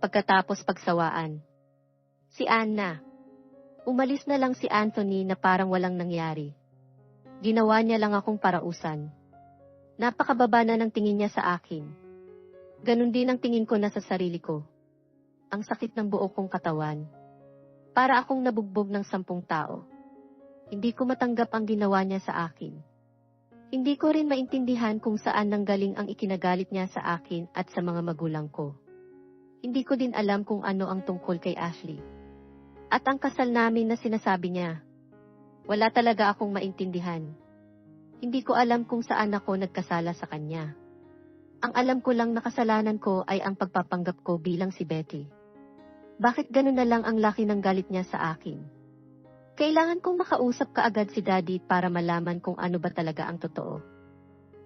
pagkatapos pagsawaan. Si Anna. Umalis na lang si Anthony na parang walang nangyari. Ginawa niya lang akong parausan. Napakababa na ng tingin niya sa akin. Ganon din ang tingin ko na sa sarili ko. Ang sakit ng buo kong katawan. Para akong nabugbog ng sampung tao. Hindi ko matanggap ang ginawa niya sa akin. Hindi ko rin maintindihan kung saan nanggaling ang ikinagalit niya sa akin at sa mga magulang ko. Hindi ko din alam kung ano ang tungkol kay Ashley. At ang kasal namin na sinasabi niya. Wala talaga akong maintindihan. Hindi ko alam kung saan ako nagkasala sa kanya. Ang alam ko lang na kasalanan ko ay ang pagpapanggap ko bilang si Betty. Bakit ganun na lang ang laki ng galit niya sa akin? Kailangan kong makausap kaagad si Daddy para malaman kung ano ba talaga ang totoo.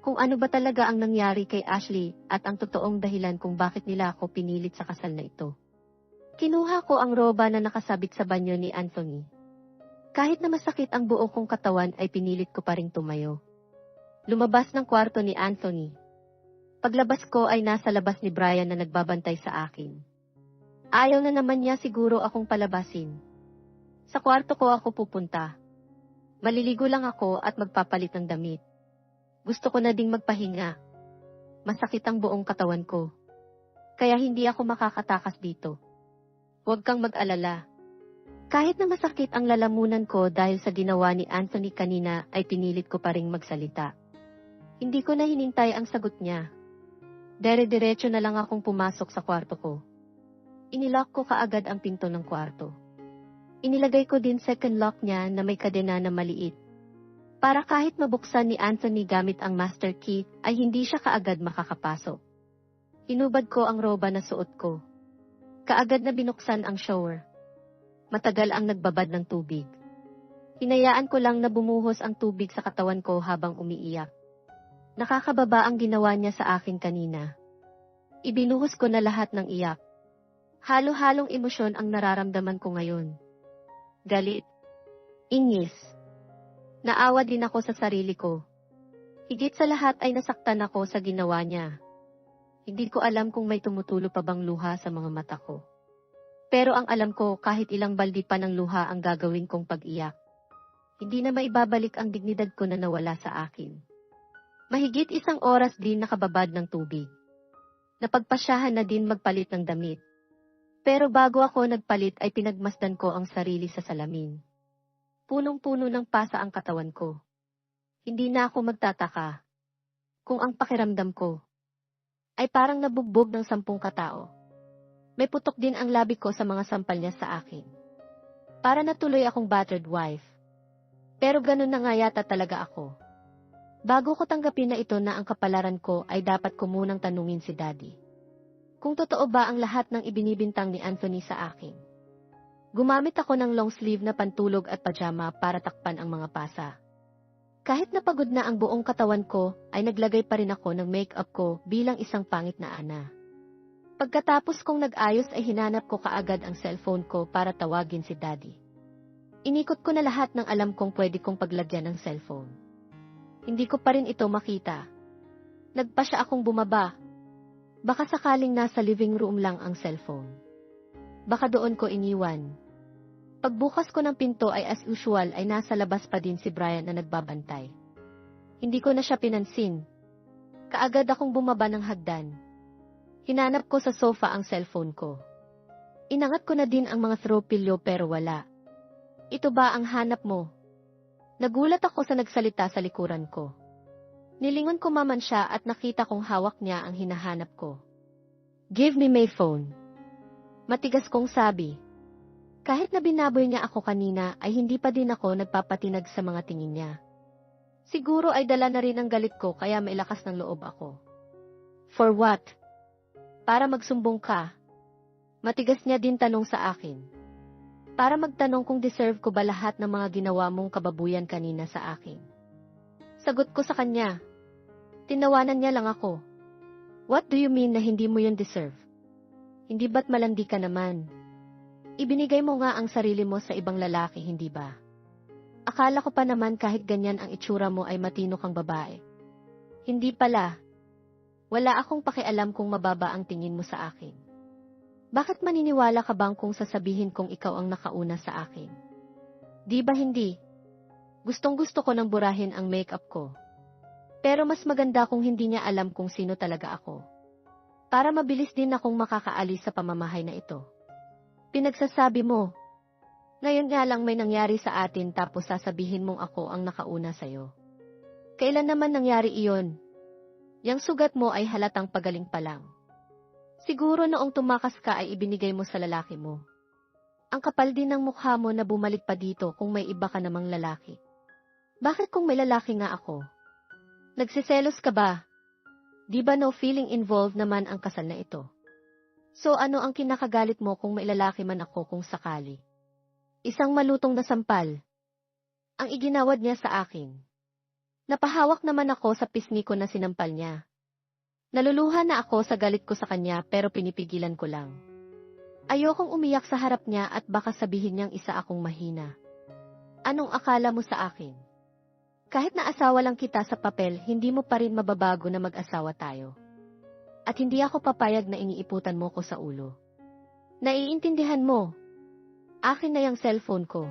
Kung ano ba talaga ang nangyari kay Ashley at ang totoong dahilan kung bakit nila ako pinilit sa kasal na ito. Kinuha ko ang roba na nakasabit sa banyo ni Anthony. Kahit na masakit ang buo kong katawan ay pinilit ko pa ring tumayo. Lumabas ng kwarto ni Anthony. Paglabas ko ay nasa labas ni Brian na nagbabantay sa akin. Ayaw na naman niya siguro akong palabasin. Sa kwarto ko ako pupunta. Maliligo lang ako at magpapalit ng damit. Gusto ko na ding magpahinga. Masakit ang buong katawan ko. Kaya hindi ako makakatakas dito. Huwag kang mag-alala. Kahit na masakit ang lalamunan ko dahil sa ginawa ni Anthony kanina ay pinilit ko pa ring magsalita. Hindi ko na hinintay ang sagot niya. Dere-diretso na lang akong pumasok sa kwarto ko. Inilock ko kaagad ang pinto ng kwarto. Inilagay ko din second lock niya na may kadena na maliit. Para kahit mabuksan ni Anthony gamit ang master key, ay hindi siya kaagad makakapasok. Hinubad ko ang roba na suot ko. Kaagad na binuksan ang shower matagal ang nagbabad ng tubig. Hinayaan ko lang na bumuhos ang tubig sa katawan ko habang umiiyak. Nakakababa ang ginawa niya sa akin kanina. Ibinuhos ko na lahat ng iyak. Halo-halong emosyon ang nararamdaman ko ngayon. Galit. Ingis. Naawa din ako sa sarili ko. Higit sa lahat ay nasaktan ako sa ginawa niya. Hindi ko alam kung may tumutulo pa bang luha sa mga mata ko. Pero ang alam ko kahit ilang baldi pa ng luha ang gagawin kong pag-iyak. Hindi na maibabalik ang dignidad ko na nawala sa akin. Mahigit isang oras din nakababad ng tubig. Napagpasyahan na din magpalit ng damit. Pero bago ako nagpalit ay pinagmasdan ko ang sarili sa salamin. Punong-puno ng pasa ang katawan ko. Hindi na ako magtataka. Kung ang pakiramdam ko ay parang nabugbog ng sampung katao. May putok din ang labi ko sa mga sampal niya sa akin. Para natuloy akong battered wife. Pero ganun na nga yata talaga ako. Bago ko tanggapin na ito na ang kapalaran ko ay dapat ko munang tanungin si Daddy. Kung totoo ba ang lahat ng ibinibintang ni Anthony sa akin. Gumamit ako ng long sleeve na pantulog at pajama para takpan ang mga pasa. Kahit napagod na ang buong katawan ko, ay naglagay pa rin ako ng makeup ko bilang isang pangit na ana. Pagkatapos kong nag-ayos ay hinanap ko kaagad ang cellphone ko para tawagin si Daddy. Inikot ko na lahat ng alam kong pwede kong paglagyan ng cellphone. Hindi ko pa rin ito makita. Nagpa siya akong bumaba. Baka sakaling nasa living room lang ang cellphone. Baka doon ko iniwan. Pagbukas ko ng pinto ay as usual ay nasa labas pa din si Brian na nagbabantay. Hindi ko na siya pinansin. Kaagad akong bumaba ng hagdan. Hinanap ko sa sofa ang cellphone ko. Inangat ko na din ang mga throw pillow pero wala. Ito ba ang hanap mo? Nagulat ako sa nagsalita sa likuran ko. Nilingon ko maman siya at nakita kong hawak niya ang hinahanap ko. Give me my phone. Matigas kong sabi. Kahit na binaboy niya ako kanina ay hindi pa din ako nagpapatinag sa mga tingin niya. Siguro ay dala na rin ang galit ko kaya mailakas ng loob ako. For what? Para magsumbong ka. Matigas niya din tanong sa akin. Para magtanong kung deserve ko ba lahat ng mga ginawa mong kababuyan kanina sa akin. Sagot ko sa kanya. Tinawanan niya lang ako. What do you mean na hindi mo yun deserve? Hindi ba't malandi ka naman? Ibinigay mo nga ang sarili mo sa ibang lalaki, hindi ba? Akala ko pa naman kahit ganyan ang itsura mo ay matino kang babae. Hindi pala, wala akong pakialam kung mababa ang tingin mo sa akin. Bakit maniniwala ka bang kung sasabihin kong ikaw ang nakauna sa akin? Di ba hindi? Gustong gusto ko nang burahin ang makeup ko. Pero mas maganda kung hindi niya alam kung sino talaga ako. Para mabilis din akong makakaalis sa pamamahay na ito. Pinagsasabi mo, ngayon nga lang may nangyari sa atin tapos sasabihin mong ako ang nakauna sa'yo. Kailan naman nangyari iyon? Yang sugat mo ay halatang pagaling pa lang. Siguro noong tumakas ka ay ibinigay mo sa lalaki mo. Ang kapal din ng mukha mo na bumalik pa dito kung may iba ka namang lalaki. Bakit kung may lalaki nga ako? Nagsiselos ka ba? Di ba no feeling involved naman ang kasal na ito? So ano ang kinakagalit mo kung may lalaki man ako kung sakali? Isang malutong na sampal. Ang iginawad niya sa akin. Napahawak naman ako sa pisngi ko na sinampal niya. Naluluha na ako sa galit ko sa kanya pero pinipigilan ko lang. Ayokong umiyak sa harap niya at baka sabihin niyang isa akong mahina. Anong akala mo sa akin? Kahit na asawa lang kita sa papel, hindi mo pa rin mababago na mag-asawa tayo. At hindi ako papayag na iniiputan mo ko sa ulo. Naiintindihan mo, Akin na yung cellphone ko.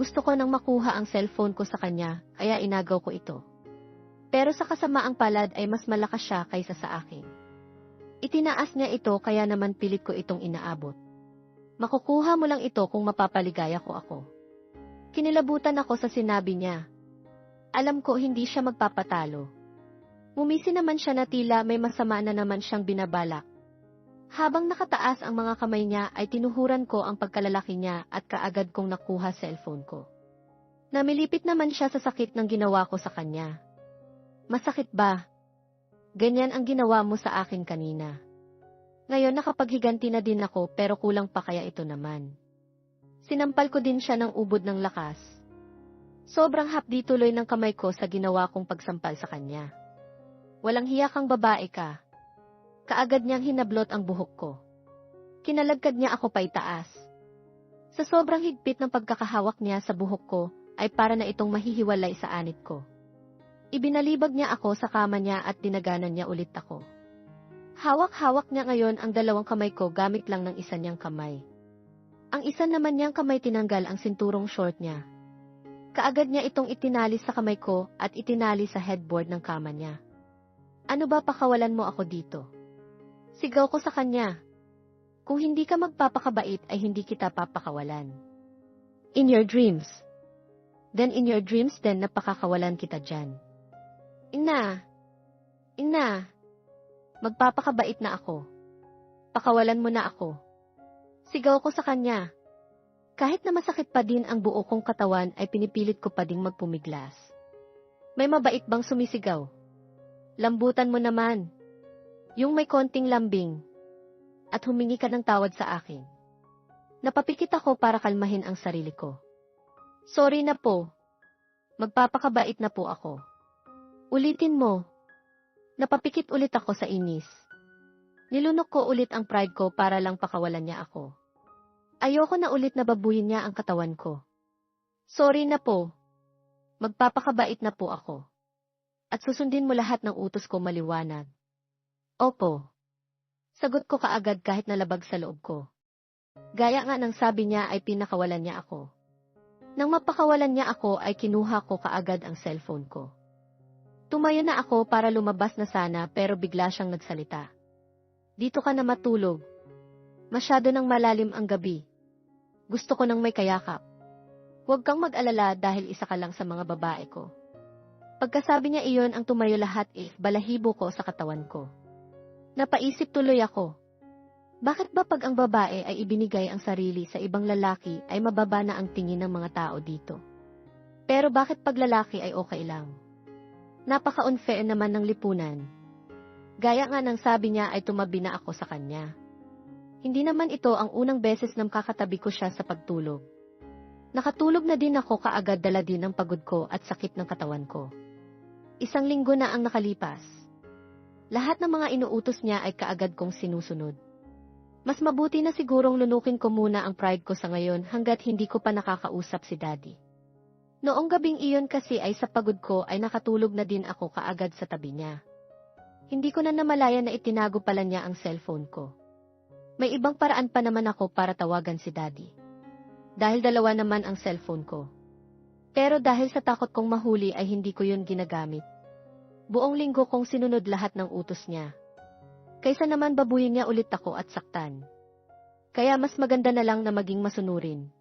Gusto ko nang makuha ang cellphone ko sa kanya, kaya inagaw ko ito. Pero sa kasamaang palad ay mas malakas siya kaysa sa akin. Itinaas niya ito kaya naman pilit ko itong inaabot. Makukuha mo lang ito kung mapapaligaya ko ako. Kinilabutan ako sa sinabi niya. Alam ko hindi siya magpapatalo. Mumisi naman siya na tila may masama na naman siyang binabalak. Habang nakataas ang mga kamay niya ay tinuhuran ko ang pagkalalaki niya at kaagad kong nakuha cellphone ko. Namilipit naman siya sa sakit ng ginawa ko sa kanya. Masakit ba? Ganyan ang ginawa mo sa akin kanina. Ngayon nakapaghiganti na din ako pero kulang pa kaya ito naman. Sinampal ko din siya ng ubod ng lakas. Sobrang hapdi tuloy ng kamay ko sa ginawa kong pagsampal sa kanya. Walang hiya kang babae ka. Kaagad niyang hinablot ang buhok ko. Kinalagkad niya ako paitaas. Sa sobrang higpit ng pagkakahawak niya sa buhok ko, ay para na itong mahihiwalay sa anit ko. Ibinalibag niya ako sa kama niya at dinaganan niya ulit ako. Hawak-hawak niya ngayon ang dalawang kamay ko gamit lang ng isa niyang kamay. Ang isa naman niyang kamay tinanggal ang sinturong short niya. Kaagad niya itong itinali sa kamay ko at itinali sa headboard ng kama niya. Ano ba pakawalan mo ako dito? Sigaw ko sa kanya. Kung hindi ka magpapakabait ay hindi kita papakawalan. In your dreams. Then in your dreams then napakakawalan kita dyan. Ina! Ina! Magpapakabait na ako. Pakawalan mo na ako. Sigaw ko sa kanya. Kahit na masakit pa din ang buo kong katawan ay pinipilit ko pa ding magpumiglas. May mabait bang sumisigaw? Lambutan mo naman. Yung may konting lambing. At humingi ka ng tawad sa akin. Napapikit ako para kalmahin ang sarili ko. Sorry na po. Magpapakabait na po ako. Ulitin mo. Napapikit ulit ako sa inis. Nilunok ko ulit ang pride ko para lang pakawalan niya ako. Ayoko na ulit na babuyin niya ang katawan ko. Sorry na po. Magpapakabait na po ako. At susundin mo lahat ng utos ko maliwanag. Opo. Sagot ko kaagad kahit nalabag sa loob ko. Gaya nga ng sabi niya ay pinakawalan niya ako. Nang mapakawalan niya ako ay kinuha ko kaagad ang cellphone ko. Tumayo na ako para lumabas na sana pero bigla siyang nagsalita. Dito ka na matulog. Masyado nang malalim ang gabi. Gusto ko nang may kayakap. Huwag kang mag-alala dahil isa ka lang sa mga babae ko. Pagkasabi niya iyon ang tumayo lahat eh, balahibo ko sa katawan ko. Napaisip tuloy ako. Bakit ba pag ang babae ay ibinigay ang sarili sa ibang lalaki ay mababa na ang tingin ng mga tao dito? Pero bakit pag lalaki ay okay lang? Napaka-unfair naman ng lipunan. Gaya nga ng sabi niya ay tumabi na ako sa kanya. Hindi naman ito ang unang beses na kakatabi ko siya sa pagtulog. Nakatulog na din ako kaagad dala din ng pagod ko at sakit ng katawan ko. Isang linggo na ang nakalipas. Lahat ng mga inuutos niya ay kaagad kong sinusunod. Mas mabuti na sigurong lunukin ko muna ang pride ko sa ngayon hanggat hindi ko pa nakakausap si daddy. Noong gabing iyon kasi ay sa pagod ko ay nakatulog na din ako kaagad sa tabi niya. Hindi ko na namalaya na itinago pala niya ang cellphone ko. May ibang paraan pa naman ako para tawagan si daddy. Dahil dalawa naman ang cellphone ko. Pero dahil sa takot kong mahuli ay hindi ko yun ginagamit. Buong linggo kong sinunod lahat ng utos niya. Kaysa naman babuyin niya ulit ako at saktan. Kaya mas maganda na lang na maging masunurin.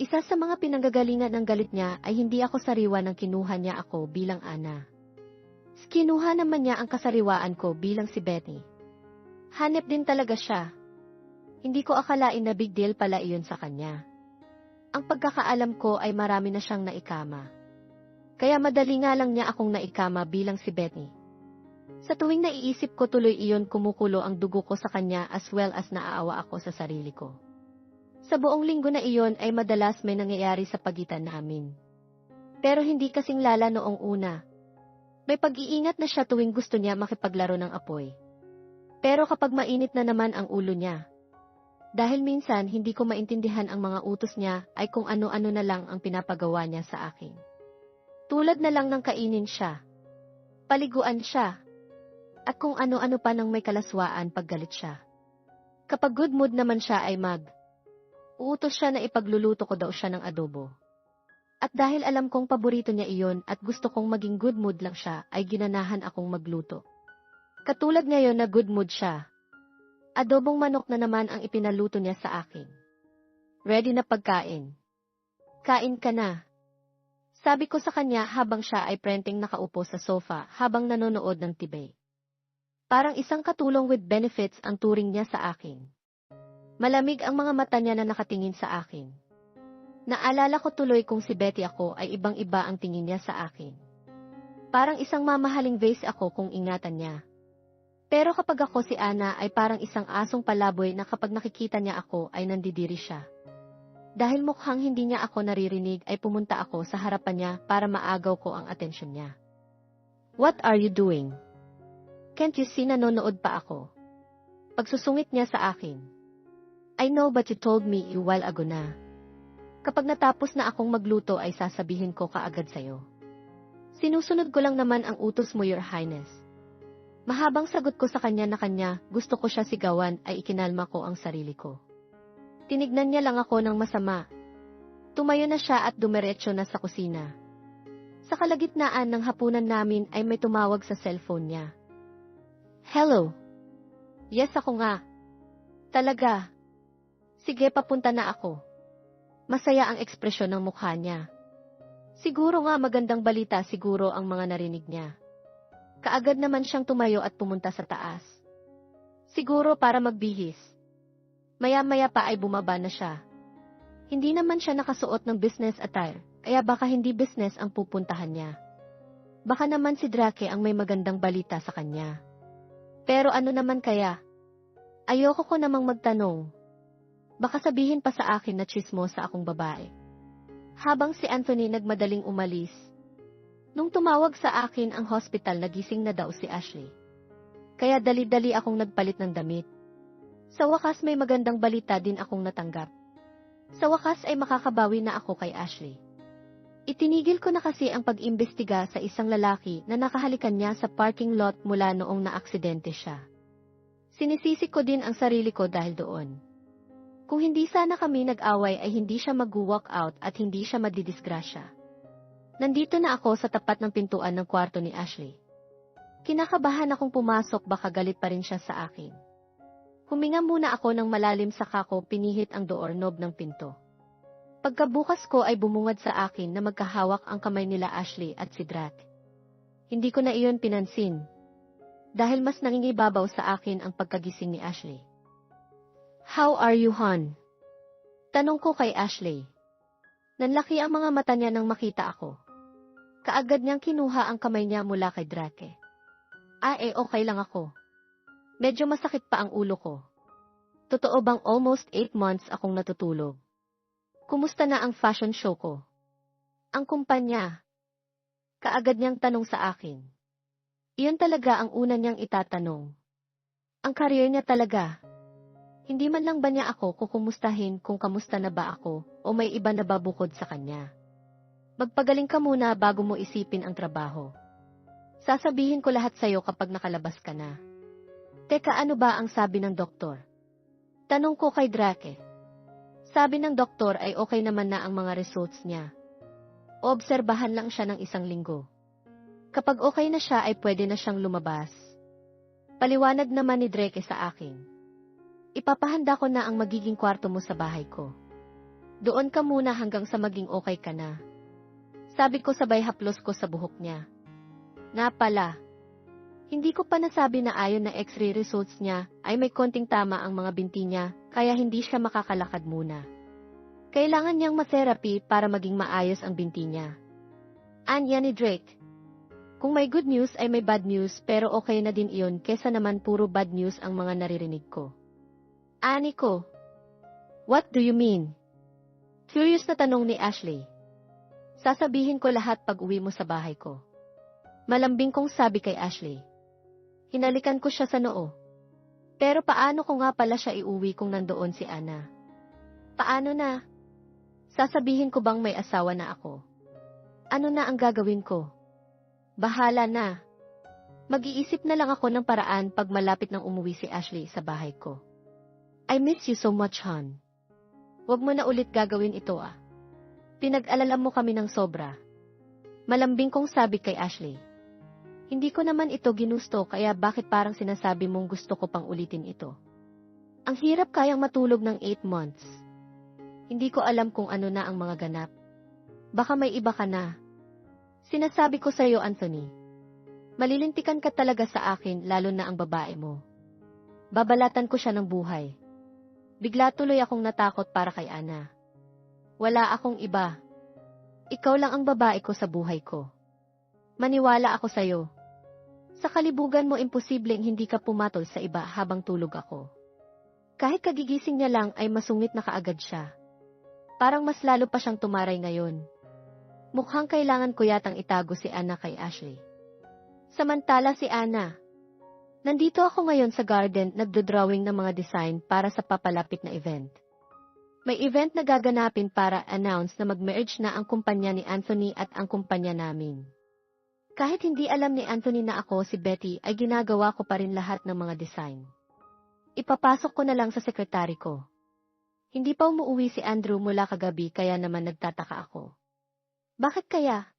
Isa sa mga pinanggagalingan ng galit niya ay hindi ako sariwa nang kinuha niya ako bilang ana. Kinuha naman niya ang kasariwaan ko bilang si Betty. Hanep din talaga siya. Hindi ko akalain na big deal pala iyon sa kanya. Ang pagkakaalam ko ay marami na siyang naikama. Kaya madali nga lang niya akong naikama bilang si Betty. Sa tuwing naiisip ko tuloy iyon kumukulo ang dugo ko sa kanya as well as naaawa ako sa sarili ko. Sa buong linggo na iyon ay madalas may nangyayari sa pagitan namin. Pero hindi kasing lala noong una. May pag-iingat na siya tuwing gusto niya makipaglaro ng apoy. Pero kapag mainit na naman ang ulo niya, dahil minsan hindi ko maintindihan ang mga utos niya ay kung ano-ano na lang ang pinapagawa niya sa akin. Tulad na lang ng kainin siya. Paliguan siya. At kung ano-ano pa nang may kalaswaan pag galit siya. Kapag good mood naman siya ay mag. Uutos siya na ipagluluto ko daw siya ng adobo. At dahil alam kong paborito niya iyon at gusto kong maging good mood lang siya, ay ginanahan akong magluto. Katulad ngayon na good mood siya, Adobong manok na naman ang ipinaluto niya sa akin. Ready na pagkain. Kain ka na. Sabi ko sa kanya habang siya ay prenting nakaupo sa sofa habang nanonood ng tibay. Parang isang katulong with benefits ang turing niya sa akin. Malamig ang mga mata niya na nakatingin sa akin. Naalala ko tuloy kung si Betty ako ay ibang-iba ang tingin niya sa akin. Parang isang mamahaling vase ako kung ingatan niya. Pero kapag ako si Ana ay parang isang asong palaboy na kapag nakikita niya ako ay nandidiri siya. Dahil mukhang hindi niya ako naririnig ay pumunta ako sa harapan niya para maagaw ko ang atensyon niya. What are you doing? Can't you see nanonood pa ako? Pagsusungit niya sa akin. I know but you told me a while ago na. Kapag natapos na akong magluto ay sasabihin ko kaagad sa'yo. Sinusunod ko lang naman ang utos mo, Your Highness. Mahabang sagot ko sa kanya na kanya, gusto ko siya sigawan ay ikinalma ko ang sarili ko. Tinignan niya lang ako ng masama. Tumayo na siya at dumiretso na sa kusina. Sa kalagitnaan ng hapunan namin ay may tumawag sa cellphone niya. Hello? Yes ako nga. Talaga. Sige papunta na ako. Masaya ang ekspresyon ng mukha niya. Siguro nga magandang balita siguro ang mga narinig niya. Kaagad naman siyang tumayo at pumunta sa taas. Siguro para magbihis. Maya-maya pa ay bumaba na siya. Hindi naman siya nakasuot ng business attire, kaya baka hindi business ang pupuntahan niya. Baka naman si Drake ang may magandang balita sa kanya. Pero ano naman kaya? Ayoko ko namang magtanong. Baka sabihin pa sa akin na chismo sa akong babae. Habang si Anthony nagmadaling umalis, Nung tumawag sa akin ang hospital nagising na daw si Ashley. Kaya dali-dali akong nagpalit ng damit. Sa wakas may magandang balita din akong natanggap. Sa wakas ay makakabawi na ako kay Ashley. Itinigil ko na kasi ang pag-imbestiga sa isang lalaki na nakahalikan niya sa parking lot mula noong naaksidente siya. Sinisisi ko din ang sarili ko dahil doon. Kung hindi sana kami nag-away ay hindi siya mag-walk out at hindi siya madidisgrasya. Nandito na ako sa tapat ng pintuan ng kwarto ni Ashley. Kinakabahan akong pumasok baka galit pa rin siya sa akin. Huminga muna ako ng malalim sa kako pinihit ang doorknob ng pinto. Pagkabukas ko ay bumungad sa akin na magkahawak ang kamay nila Ashley at si Drat. Hindi ko na iyon pinansin. Dahil mas nangingibabaw sa akin ang pagkagising ni Ashley. How are you, hon? Tanong ko kay Ashley. Nanlaki ang mga mata niya nang makita ako. Kaagad niyang kinuha ang kamay niya mula kay Drake. Ah eh okay lang ako. Medyo masakit pa ang ulo ko. Totoo bang almost 8 months akong natutulog? Kumusta na ang fashion show ko? Ang kumpanya. Kaagad niyang tanong sa akin. Iyon talaga ang una niyang itatanong. Ang career niya talaga. Hindi man lang ba niya ako kukumustahin kung kamusta na ba ako o may iba na ba bukod sa kanya? Magpagaling ka muna bago mo isipin ang trabaho. Sasabihin ko lahat sa'yo kapag nakalabas ka na. Teka ano ba ang sabi ng doktor? Tanong ko kay Drake. Sabi ng doktor ay okay naman na ang mga results niya. Obserbahan lang siya ng isang linggo. Kapag okay na siya ay pwede na siyang lumabas. Paliwanag naman ni Drake sa akin. Ipapahanda ko na ang magiging kwarto mo sa bahay ko. Doon ka muna hanggang sa maging okay ka na. Sabi ko sabay haplos ko sa buhok niya. Nga pala, hindi ko pa nasabi na ayon na x-ray results niya ay may konting tama ang mga binti niya kaya hindi siya makakalakad muna. Kailangan niyang ma-therapy para maging maayos ang binti niya. Anya ni Drake. Kung may good news ay may bad news pero okay na din iyon kesa naman puro bad news ang mga naririnig ko. Ani ko. What do you mean? Curious na tanong ni Ashley. Sasabihin ko lahat pag uwi mo sa bahay ko. Malambing kong sabi kay Ashley. Hinalikan ko siya sa noo. Pero paano ko nga pala siya iuwi kung nandoon si Ana? Paano na? Sasabihin ko bang may asawa na ako? Ano na ang gagawin ko? Bahala na. Mag-iisip na lang ako ng paraan pag malapit nang umuwi si Ashley sa bahay ko. I miss you so much, hon. Huwag mo na ulit gagawin ito ah. Pinag-alala mo kami ng sobra. Malambing kong sabi kay Ashley. Hindi ko naman ito ginusto kaya bakit parang sinasabi mong gusto ko pang ulitin ito. Ang hirap kayang matulog ng 8 months. Hindi ko alam kung ano na ang mga ganap. Baka may iba ka na. Sinasabi ko sa iyo, Anthony. Malilintikan ka talaga sa akin lalo na ang babae mo. Babalatan ko siya ng buhay. Bigla tuloy akong natakot para kay Ana. Wala akong iba. Ikaw lang ang babae ko sa buhay ko. Maniwala ako sa'yo. Sa kalibugan mo imposibleng hindi ka pumatol sa iba habang tulog ako. Kahit kagigising niya lang ay masungit na kaagad siya. Parang mas lalo pa siyang tumaray ngayon. Mukhang kailangan ko yatang itago si Anna kay Ashley. Samantala si Anna. Nandito ako ngayon sa garden nagdo-drawing ng mga design para sa papalapit na event. May event na gaganapin para announce na mag-merge na ang kumpanya ni Anthony at ang kumpanya namin. Kahit hindi alam ni Anthony na ako si Betty ay ginagawa ko pa rin lahat ng mga design. Ipapasok ko na lang sa sekretary ko. Hindi pa umuwi si Andrew mula kagabi kaya naman nagtataka ako. Bakit kaya?